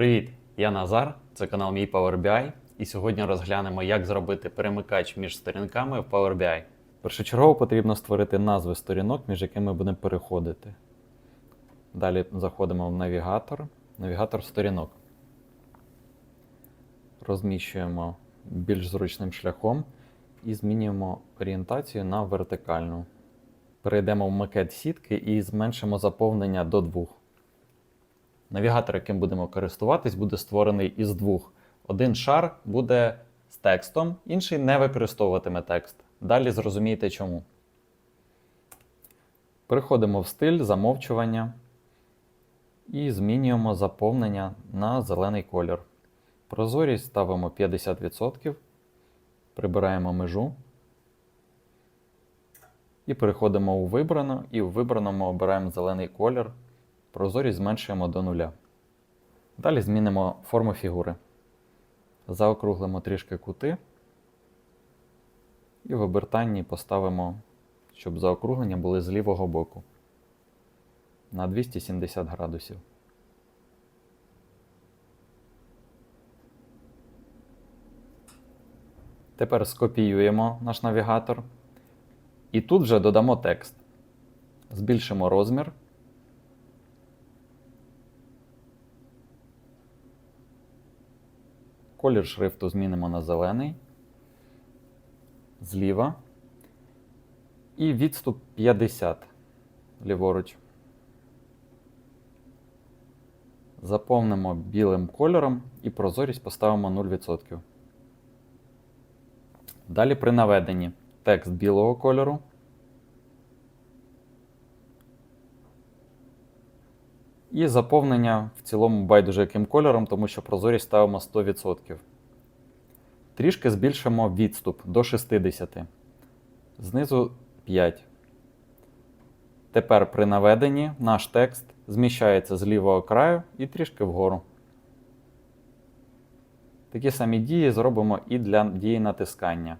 Привіт! Я Назар, це канал Мій Power BI, і сьогодні розглянемо, як зробити перемикач між сторінками в Power BI. Першочергово потрібно створити назви сторінок, між якими будемо переходити. Далі заходимо в навігатор, навігатор сторінок. Розміщуємо більш зручним шляхом і змінюємо орієнтацію на вертикальну. Перейдемо в макет сітки і зменшимо заповнення до двох. Навігатор, яким будемо користуватись, буде створений із двох. Один шар буде з текстом, інший не використовуватиме текст. Далі зрозумієте чому. Переходимо в стиль замовчування і змінюємо заповнення на зелений колір. Прозорість ставимо 50%, прибираємо межу. І переходимо у вибрано, і у вибраному обираємо зелений колір. Прозорість зменшуємо до нуля. Далі змінимо форму фігури. Заокруглимо трішки кути. І в обертанні поставимо, щоб заокруглення були з лівого боку на 270 градусів. Тепер скопіюємо наш навігатор. І тут вже додамо текст. Збільшимо розмір. Колір шрифту змінимо на зелений. Зліва. І відступ 50 ліворуч. Заповнимо білим кольором і прозорість поставимо 0%. Далі при наведенні текст білого кольору. І заповнення в цілому байдуже яким кольором, тому що прозорість ставимо 100%. Трішки збільшимо відступ до 60. Знизу 5. Тепер при наведенні наш текст зміщається з лівого краю і трішки вгору. Такі самі дії зробимо і для дії натискання.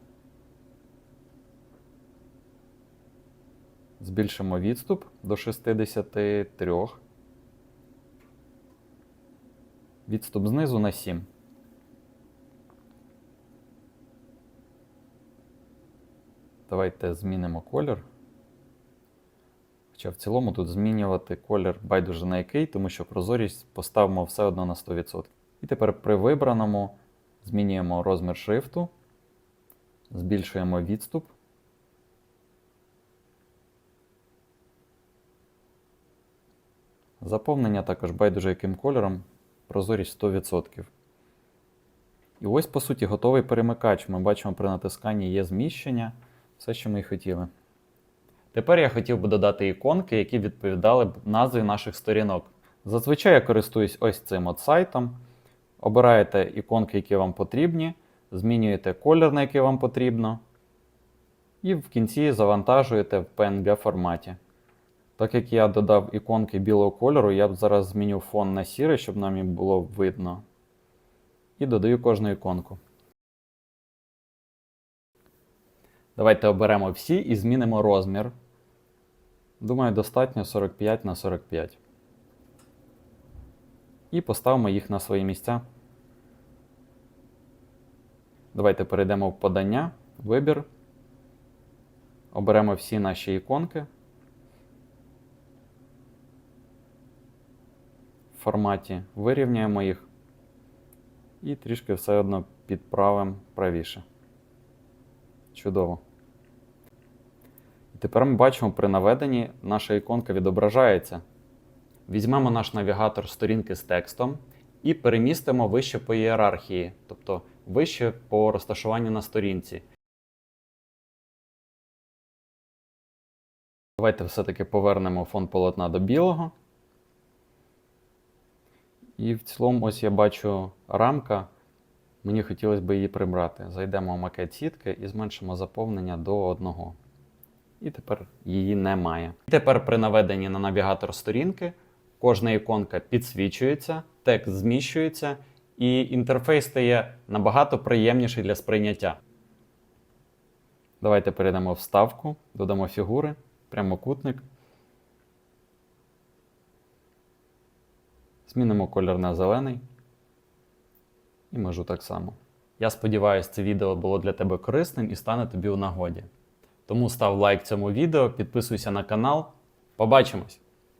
Збільшимо відступ до 63. Відступ знизу на 7. Давайте змінимо колір. Хоча в цілому тут змінювати колір байдуже на який, тому що прозорість поставимо все одно на 100%. І тепер при вибраному змінюємо розмір шрифту, збільшуємо відступ. Заповнення також байдуже яким кольором, прозорість 100%. І ось, по суті, готовий перемикач. Ми бачимо при натисканні є зміщення, все, що ми і хотіли. Тепер я хотів би додати іконки, які відповідали б назві наших сторінок. Зазвичай я користуюсь ось цим от сайтом. Обираєте іконки, які вам потрібні, змінюєте колір, на який вам потрібно. І в кінці завантажуєте в PNG форматі. Так як я додав іконки білого кольору, я б зараз зміню фон на сірий, щоб нам було видно. І додаю кожну іконку. Давайте оберемо всі і змінимо розмір. Думаю, достатньо 45 на 45. І поставимо їх на свої місця. Давайте перейдемо в подання, вибір. Оберемо всі наші іконки. Форматі вирівняємо їх і трішки все одно підправимо правіше. Чудово. Тепер ми бачимо, при наведенні наша іконка відображається. Візьмемо наш навігатор сторінки з текстом і перемістимо вище по ієрархії, тобто вище по розташуванню на сторінці. Давайте все-таки повернемо фон полотна до білого. І в цілому, ось я бачу рамка. Мені хотілося б її прибрати. Зайдемо в макет сітки і зменшимо заповнення до одного. І тепер її немає. І тепер при наведенні на навігатор сторінки кожна іконка підсвічується, текст зміщується, і інтерфейс стає набагато приємніший для сприйняття. Давайте перейдемо в вставку, додамо фігури, прямокутник. Змінимо колір на зелений і межу так само. Я сподіваюся, це відео було для тебе корисним і стане тобі у нагоді. Тому став лайк цьому відео, підписуйся на канал. Побачимось!